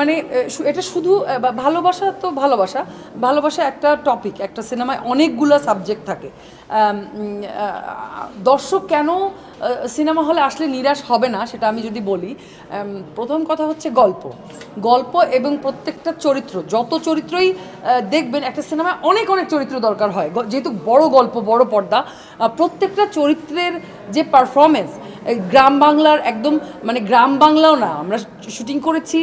মানে এটা শুধু ভালোবাসা তো ভালোবাসা। ভালোবাসা একটা টপিক একটা সিনেমায় অনেকগুলো সাবজেক্ট থাকে। দর্শক কেন সিনেমা হলে আসলে নিরাশ হবে না, সেটা আমি যদি বলি প্রথম কথা হচ্ছে গল্প। গল্প এবং প্রত্যেকটা চরিত্র, যত চরিত্রই দেখবেন, একটা সিনেমায় অনেক অনেক চরিত্র দরকার হয়। যেহেতু বড় গল্প, বড় পর্দা প্রত্যেকটা চরিত্রের যে পারফরমেন্স গ্রাম বাংলার একদম মানে গ্রাম বাংলাও না, আমরা শুটিং করেছি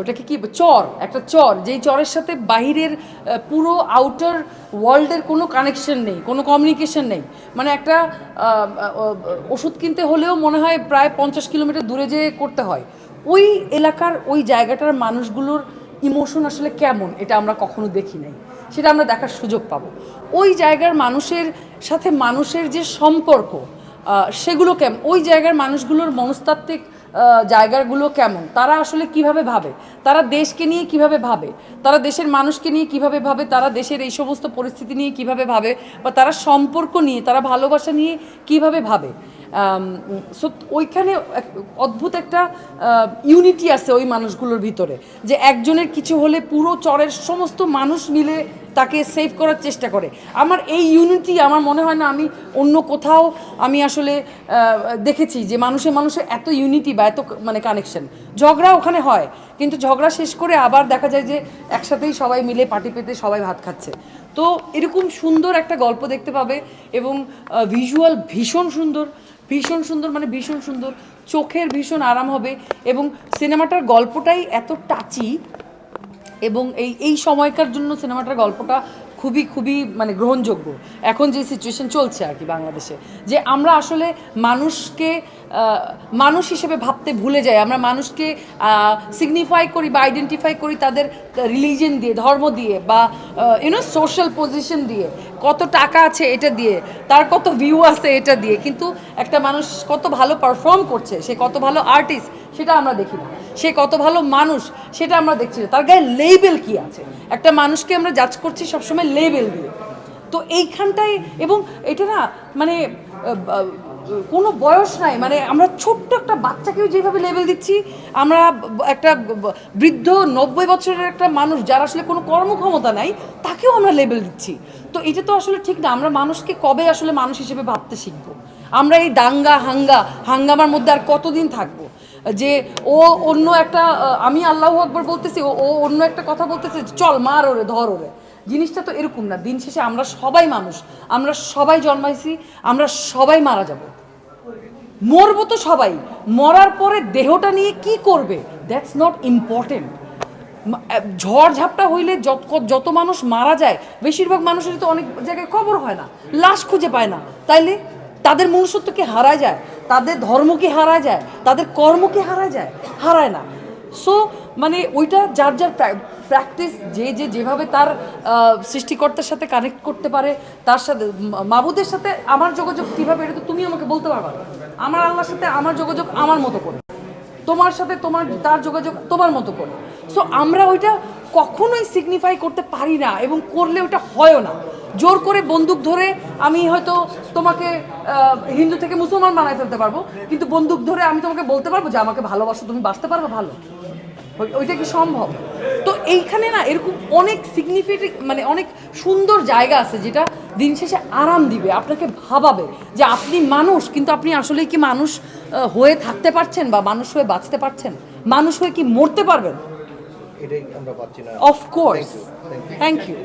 ওটাকে কি, চর, একটা চর, যেই চরের সাথে বাহিরের পুরো আউটার ওয়ার্ল্ডের কোনো কানেকশন নেই, কোনো কমিউনিকেশন নেই। মানে একটা ওষুধ কিনতে হলেও মনে হয় প্রায় পঞ্চাশ কিলোমিটার দূরে যেয়ে করতে হয়। ওই এলাকার, ওই জায়গাটার মানুষগুলোর ইমোশন আসলে কেমন, এটা আমরা কখনো দেখি নাই। সেটা আমরা দেখার সুযোগ পাবো। ওই জায়গার মানুষের সাথে মানুষের যে সম্পর্ক সেগুলো কেমন ওই জায়গার মানুষগুলোর মনস্তাত্ত্বিক জায়গাগুলো কেমন? তারা আসলে কীভাবে ভাবে? তারা দেশকে নিয়ে কীভাবে ভাবে? তারা দেশের মানুষকে নিয়ে কীভাবে ভাবে? তারা দেশের এই সমস্ত পরিস্থিতি নিয়ে কীভাবে ভাবে? বা তারা সম্পর্ক নিয়ে, তারা ভালোবাসা নিয়ে কীভাবে ভাবে? সো ওইখানে অদ্ভুত একটা ইউনিটি আছে ওই মানুষগুলোর ভিতরে। যে একজনের কিছু হলে পুরো চরের সমস্ত মানুষ মিলে তাকে সেভ করার চেষ্টা করে। আমার এই ইউনিটি আমার মনে হয় না আমি অন্য কোথাও আমি আসলে দেখেছি যে মানুষে মানুষে এত ইউনিটি বা এত মানে কানেকশন ঝগড়া ওখানে হয়, কিন্তু ঝগড়া শেষ করে আবার দেখা যায় যে একসাথেই সবাই মিলে পার্টি পেতে সবাই ভাত খাচ্ছে। তো এরকম সুন্দর একটা গল্প দেখতে পাবে এবং ভিজুয়াল ভীষণ সুন্দর ভীষণ সুন্দর মানে ভীষণ সুন্দর। চোখের ভীষণ আরাম হবে এবং সিনেমাটার গল্পটাই এত টাচি এবং এই এই সময়কার জন্য সিনেমাটার গল্পটা খুবই খুবই মানে গ্রহণযোগ্য। এখন যে সিচুয়েশন চলছে আর কি বাংলাদেশে। যে আমরা আসলে মানুষকে মানুষ হিসেবে ভাবতে ভুলে যায়। আমরা মানুষকে সিগনিফাই করি বা আইডেন্টিফাই করি তাদের রিলিজন দিয়ে, ধর্ম দিয়ে বা ইউনো সোশ্যাল পজিশন দিয়ে। কত টাকা আছে এটা দিয়ে, তার কত ভিউ আছে এটা দিয়ে। কিন্তু একটা মানুষ কত ভালো পারফর্ম করছে, সে কত ভালো আর্টিস্ট সেটা আমরা দেখি না। সে কত ভালো মানুষ, সেটা আমরা দেখছি না। তার গায়ে লেবেল কি আছে? একটা মানুষকে আমরা জাজ করছি সবসময় লেবেল দিয়ে। তো এইখানটায়, এবং এটা না মানে কোনো বয়স নাই। মানে আমরা ছোট্ট একটা বাচ্চাকেও যেভাবে লেবেল দিচ্ছি, আমরা একটা বৃদ্ধ নব্বই বছরের একটা মানুষ যার আসলে কোনো কর্মক্ষমতা নাই, তাকেও আমরা লেবেল দিচ্ছি। তো এটা তো আসলে ঠিক না, আমরা মানুষকে কবে আসলে মানুষ হিসেবে ভাবতে শিখব? আমরা এই দাঙ্গা, হাঙ্গা, হাঙ্গামার মধ্যে আর কতদিন থাকব? যে ও অন্য একটা আমি আল্লাহ আকবর বলতেছি, ও ও অন্য একটা কথা বলতেছে, চল মার ওরে, ধর ওরে। জিনিসটা তো এরকম না, দিন শেষে আমরা সবাই মানুষ, আমরা সবাই জন্মাইছি, আমরা সবাই মারা যাব। মরবো তো সবাই। মরার পরে দেহটা নিয়ে কি করবে? দ্যাটস নট ইম্পর্টেন্ট ঝড় ঝাপটা হইলে যত যত মানুষ মারা যায়, বেশিরভাগ মানুষেরই তো অনেক জায়গায় খবর হয় না, লাশ খুঁজে পায় না। তাইলে তাদের মনুষ্যত্ব কি হারায় যায়? তাদের ধর্ম কি হারায় যায়? তাদের কর্ম কি হারা যায়? হারায় না। সো মানে ওইটা যার যার প্র্যাকটিস যে যে, যেভাবে তার সৃষ্টিকর্তার সাথে কানেক্ট করতে পারে, তার সাথে মাবুদের সাথে আমার যোগাযোগ কীভাবে, এটা তো তুমি আমাকে বলতে পারবা। আমার আল্লাহর সাথে আমার যোগাযোগ আমার মতো করে। তোমার সাথে তোমার, তার যোগাযোগ তোমার মতো করে। সো আমরা ওইটা কখনোই সিগনিফাই করতে পারি না এবং করলে ওটা হয়ও না। জোর করে বন্দুক ধরে আমি হয়তো তোমাকে হিন্দু থেকে মুসলমান বানায় ফেলতে পারব, কিন্তু বন্দুক ধরে আমি তোমাকে বলতে পারব যে আমাকে ভালোবাসো, তুমি বাঁচতে পারবে ভালো। ওইটা কি সম্ভব? তো এইখানে না এরকম অনেক সিগনিফিকেন্ট মানে অনেক সুন্দর জায়গা আছে যেটা দিন শেষে আরাম দিবে আপনাকে ভাবাবে যে আপনি মানুষ কিন্তু আপনি আসলে কি মানুষ হয়ে থাকতে পারছেন বা মানুষ হয়ে বাঁচতে পারছেন? মানুষ হয়ে কি মরতে পারবেন? এটাই আমরা পাচ্ছি না। Of course thank you